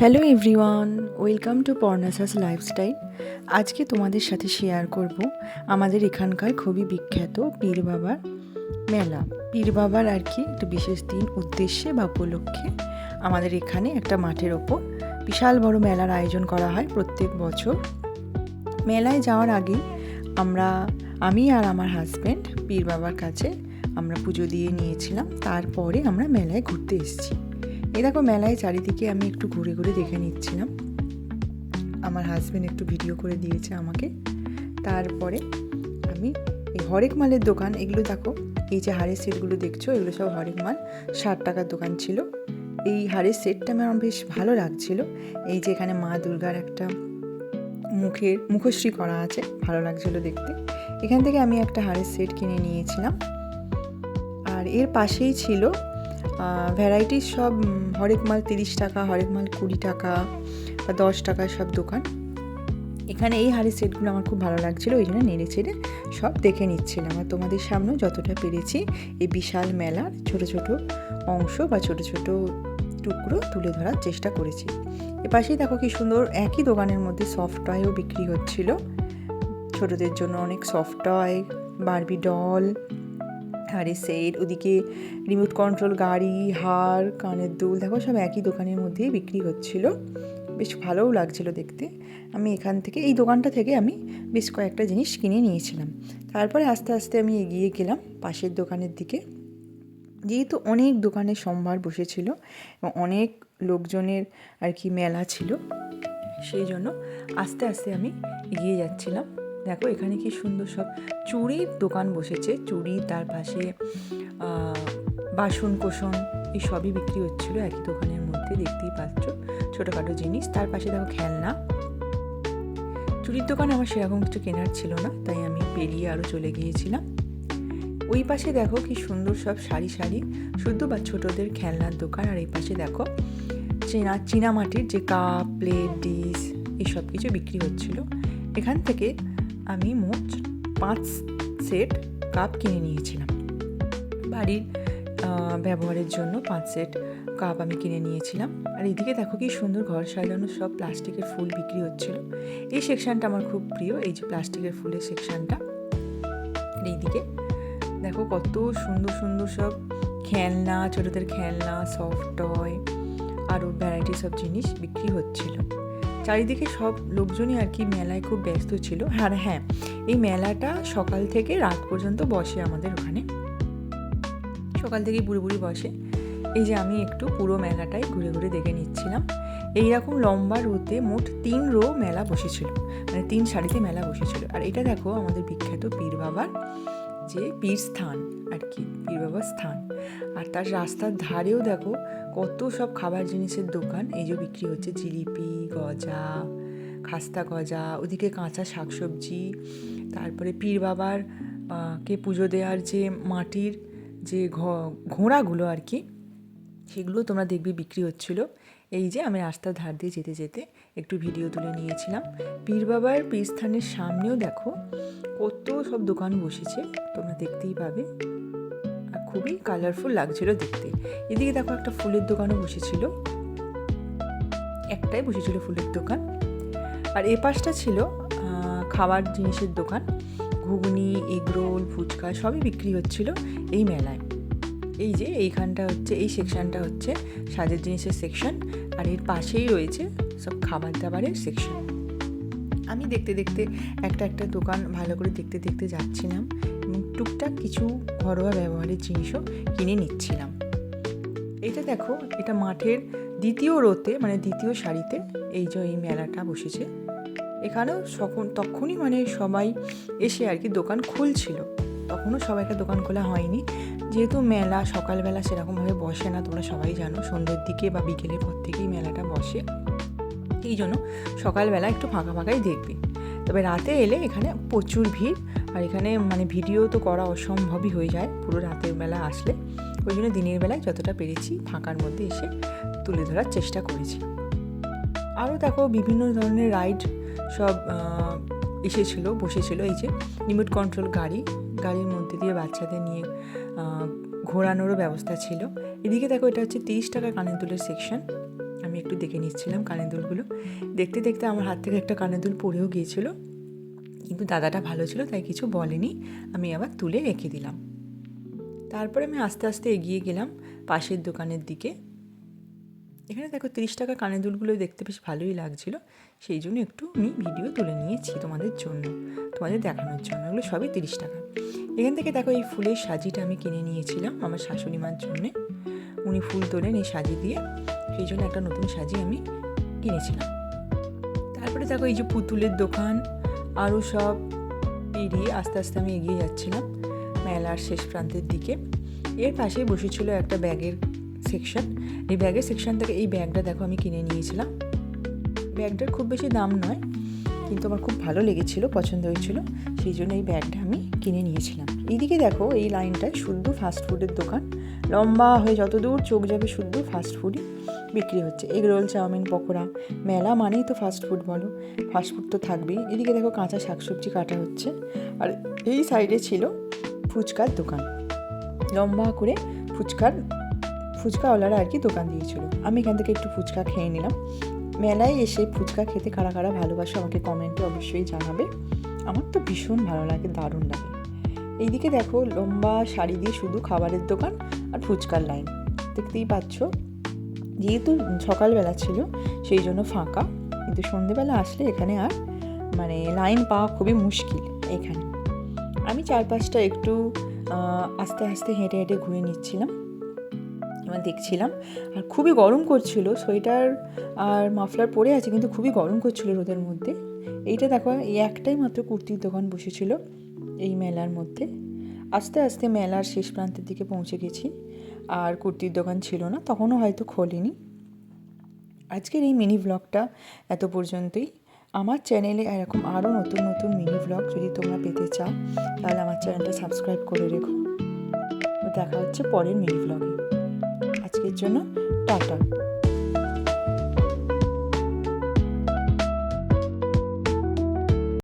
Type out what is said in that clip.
Hello everyone, welcome to Parnasas lifestyle. আজকে তোমাদের সাথে শেয়ার করব আমাদের এখানকার খুবই বিখ্যাত পীর বাবার মেলা। পীর বাবার আর কি একটা বিশেষ দিন, উদ্দেশ্যে বা উপলক্ষে আমাদের এখানে একটা মাঠের ওপর বিশাল বড় মেলার আয়োজন করা হয় প্রত্যেক বছর। মেলায় যাওয়ার আগে আমরা, আমি আর আমার হাজব্যান্ড পীর বাবার কাছে আমরা পুজো দিয়ে নিয়েছিলাম। তারপরে আমরা মেলায় ঘুরতে এসেছি। এই দেখো মেলায় চারিদিকে আমি একটু ঘুরে ঘুরে দেখে নিচ্ছিলাম। আমার হাজব্যান্ড একটু ভিডিও করে দিয়েছে আমাকে। তারপরে আমি এই হরেক মালের দোকান, এগুলো দেখো, এই যে হাড়ের সেটগুলো দেখছ, এগুলো সব হরেক মাল, ষাট টাকার দোকান ছিল। এই হাড়ের সেটটা আমার বেশ ভালো লাগছিল। এই যে এখানে মা দুর্গার একটা মুখের, মুখশ্রী করা আছে, ভালো লাগছিল দেখতে। এখান থেকে আমি একটা হাড়ের সেট কিনে নিয়েছিলাম। আর এর পাশেই ছিল ভ্যারাইটিস সব হরেক মাল তিরিশ টাকা, হরেক মাল কুড়ি টাকা বা দশ টাকা সব দোকান। এখানে এই হাড়ের সেটগুলো আমার খুব ভালো লাগছিল, ওই জন্য নেড়ে চেড়ে সব দেখে নিচ্ছিলাম। আর তোমাদের সামনেও যতটা পেরেছি, এই বিশাল মেলার ছোট ছোট অংশ বা ছোট ছোট টুকরো তুলে ধরার চেষ্টা করেছি। এপাশেই দেখো কি সুন্দর, একই দোকানের মধ্যে সফট টয়ও বিক্রি হচ্ছিল। ছোটদের জন্য অনেক সফট টয় বারবি ডল হাড়ের সেট ওদিকে রিমোট কন্ট্রোল গাড়ি, হার, কানের দুল, দেখো সব একই দোকানের মধ্যেই বিক্রি হচ্ছিল। বেশ ভালোও লাগছিল দেখতে। আমি এখান থেকে, এই দোকানটা থেকে আমি বেশ কয়েকটা জিনিস কিনে নিয়েছিলাম। তারপরে আস্তে আস্তে আমি এগিয়ে গেলাম পাশের দোকানের দিকে। যেহেতু অনেক দোকানে সোমবার বসেছিল এবং অনেক লোকজনের আর কি মেলা ছিল, সেই জন্য আস্তে আস্তে আমি এগিয়ে যাচ্ছিলাম। দেখো এখানে কি সুন্দর সব চুড়ির দোকান বসেছে। চুড়ি, তার পাশে বাসন কোসন এই সবই বিক্রি হচ্ছিল একই দোকানের মধ্যে, দেখতেই পাচ্ছ। ছোটোখাটো জিনিস, তার পাশে দেখো খেলনা। চুড়ির দোকানে আমার সেরকম কিছু কেনার ছিল না, তাই আমি পেরিয়ে আরও চলে গিয়েছিলাম। ওই পাশে দেখো কি সুন্দর সব শাড়ি শাড়ি। শুদ্ধ বা ছোটদের খেলনার দোকান, আর এই পাশে দেখো চীনা, চীনামাটির যে কাপ, প্লেট, ডিশ এই সব কিছু বিক্রি হচ্ছিল। এখান থেকে আমি মোট পাঁচ সেট কাপ কিনে নিয়েছিলাম। বাড়ির ব্যবহারের জন্য পাঁচ সেট কাপ আমি কিনে নিয়েছিলাম। আর এদিকে দেখো কি সুন্দর ঘর সাজানো সব প্লাস্টিকের ফুল বিক্রি হচ্ছিল। এই সেকশানটা আমার খুব প্রিয়, এই যে প্লাস্টিকের ফুলের সেকশনটা। আর এইদিকে দেখো কত সুন্দর সুন্দর সব খেলনা, ছোটোদের খেলনা সফট টয় আরও ভ্যারাইটি সব জিনিস বিক্রি হচ্ছিল। চারিদিকে সব লোকজনই আর কি মেলায় খুব ব্যস্ত ছিল। আর হ্যাঁ এই মেলাটা সকাল থেকে রাত পর্যন্ত বসে আমাদের ওখানে। সকাল থেকেই বুড়ি বুড়ি বসে। এই যে আমি একটু পুরো মেলাটাই ঘুরে ঘুরে দেখে নিচ্ছিলাম। এইরকম লম্বা রোতে মোট তিন রো মেলা বসেছিল। মানে তিন সারিতে মেলা বসেছিল। আর এটা দেখো আমাদের বিখ্যাত পীর বাবার যে পীর স্থান আর কি, পীর বাবার স্থান। আর তার রাস্তার ধারেও দেখো কত সব খাবার জিনিসের দোকান। এই যে বিক্রি হচ্ছে জিলিপি, গজা, খাস্তা গজা, ওদিকে কাঁচা শাকসবজি, তারপরে পীর বাবার কে পুজো দেওয়ার যে মাটির যে ঘোড়াগুলো আর কি, সেগুলো তোমরা দেখবে বিক্রি হচ্ছিল। এই যে আমি রাস্তার ধার দিয়ে যেতে যেতে একটু ভিডিও তুলে নিয়েছিলাম। পীর বাবার পীরস্থানের সামনেও দেখো কত সব দোকান বসেছে, তোমরা দেখতেই পাবে। খুবই কালারফুল লাগছিল দেখতে। এদিকে দেখো একটা ফুলের দোকানও বসেছিল। একটাই বসেছিল ফুলের দোকান। আর এ পাশটা ছিল খাবার জিনিসের দোকান। ঘুগনি, এগরোল, ফুচকা সবই বিক্রি হচ্ছিল এই মেলায়। এই যে এইখানটা হচ্ছে, এই সেকশনটা হচ্ছে সাজের জিনিসের সেকশন আর এর পাশেই রয়েছে সব খাবার দাবারের সেকশন আমি দেখতে দেখতে একটা একটা দোকান ভালো করে দেখতে দেখতে যাচ্ছিলাম। টুকটাক কিছু ঘরোয়া ব্যবহারের জিনিসও কিনে নিচ্ছিলাম। এটা দেখো, এটা মাঠের দ্বিতীয় রোতে মানে দ্বিতীয় সারিতে এই যে এই মেলাটা বসেছে, এখানেও সকল, তখনই মানে সবাই এসে আর কি দোকান খুলছিল। তখনও সবাইকে দোকান খোলা হয়নি। যেহেতু মেলা, সকালবেলা সেরকমভাবে বসে না, তোমরা সবাই জানো, সন্ধ্যের দিকে বা বিকেলের পর থেকেই মেলাটা বসে। এই জন্য সকালবেলা একটু ফাঁকা ফাঁকাই দেখবে। তবে রাতে এলে এখানে প্রচুর ভিড় আর এখানে মানে ভিডিও তো করা অসম্ভবই হয়ে যায়, পুরো রাতের বেলা আসলে। ওই জন্য দিনের বেলায় যতটা পেরেছি ফাঁকার মধ্যে এসে তুলে ধরার চেষ্টা করেছি। আরও দেখো বিভিন্ন ধরনের রাইড সব এসেছিল, বসেছিল। এই যে রিমোট কন্ট্রোল গাড়ি, গাড়ির মধ্যে দিয়ে বাচ্চাদের নিয়ে ঘোরানোরও ব্যবস্থা ছিল। এদিকে দেখো এটা হচ্ছে তিরিশ টাকা কানের দুলের সেকশন আমি একটু দেখে নিচ্ছিলাম কানের দুলগুলো দেখতে দেখতে আমার হাত থেকে একটা কানের দুল পড়েও গিয়েছিল। কিন্তু দাদাটা ভালো ছিল, তাই কিছু বলেনি। আমি আবার তুলে রেখে দিলাম। তারপরে আমি আস্তে আস্তে এগিয়ে গেলাম পাশের দোকানের দিকে। এখানে দেখো তিরিশ টাকা কানের দুলগুলো দেখতে বেশ ভালোই লাগছিল। সেই জন্য একটু আমি ভিডিও তুলে নিয়েছি তোমাদের জন্য, তোমাদের দেখানোর জন্য। এগুলো সবই তিরিশ টাকা। এখান থেকে দেখো এই ফুলের সাজিটা আমি কিনে নিয়েছিলাম আমার শাশুড়ি মার জন্যে। উনি ফুল তোলেন এই সাজি দিয়ে, সেই জন্য একটা নতুন সাজি আমি কিনেছিলাম। তারপরে দেখো এই যে পুতুলের দোকান আরও সব পেরিয়ে আস্তে আস্তে আমি এগিয়ে যাচ্ছিলাম মেলার শেষ প্রান্তের দিকে। এর পাশেই বসেছিল একটা ব্যাগের সেকশন। এই ব্যাগের সেকশন থেকে এই ব্যাগটা দেখো আমি কিনে নিয়েছিলাম। ব্যাগটার খুব বেশি দাম নয় কিন্তু আমার খুব ভালো লেগেছিল, পছন্দ হয়েছিল। সেই জন্য এই ব্যাগটা আমি কিনে নিয়েছিলাম। এইদিকে দেখো, এই লাইনটায় শুদ্ধ ফাস্ট ফুডের দোকান। লম্বা হয়ে যত দূর চোখ যাবে শুদ্ধ ফাস্ট ফুডই বিক্রি হচ্ছে। এগ রোল, চাউমিন, পকোড়া, মেলা মানেই তো ফাস্ট ফুড বলো। ফাস্ট ফুড তো থাকবেই। এদিকে দেখো কাঁচা শাকসবজি কাটা হচ্ছে। আর এই সাইডে ছিল ফুচকার দোকান। লম্বা করে ফুচকার, ফুচকাওয়ালারা আর কি দোকান দিয়েছিল। আমি এখান থেকে একটু ফুচকা খেয়ে নিলাম। মেলায় এসে ফুচকা খেতে কারা কারা ভালোবাসো আমাকে কমেন্টে অবশ্যই জানাবে। আমার তো ভীষণ ভালো লাগে, দারুণ লাগে। এইদিকে দেখো, লম্বা শাড়ি দিয়ে শুধু খাবারের দোকান আর ফুচকার লাইন দেখতেই পাচ্ছ, যেহেতু সকালবেলা ছিল, সেই জন্য ফাঁকা। কিন্তু সন্ধেবেলা আসলে এখানে আর মানে লাইন পাওয়া খুবই মুশকিল এখানে। আমি চারপাশটা একটু আস্তে আস্তে হেঁটে হেঁটে ঘুরে নিচ্ছিলাম। দেখছিলাম। আর খুবই গরম করছিল। সোয়েটার আর মাফলার পরে আছে, কিন্তু খুবই গরম করছিল রোদের মধ্যে। এইটা দেখো, এই একটাই মাত্র কুর্তির দোকান বসেছিল এই মেলার মধ্যে। আস্তে আস্তে মেলার শেষ প্রান্তের দিকে পৌঁছে গেছি। আর কুর্তির দোকান ছিল না, তখনও হয়তো খোলেনি। আজকের এই মিনি ব্লগটা এত পর্যন্তই। আমার চ্যানেলে এরকম আরও নতুন নতুন মিনি ব্লগ যদি তোমরা পেতে চাও, তাহলে আমার চ্যানেলটা সাবস্ক্রাইব করে রেখো। দেখা হচ্ছে পরের মিনি ব্লগে। আজকের জন্য টাটা।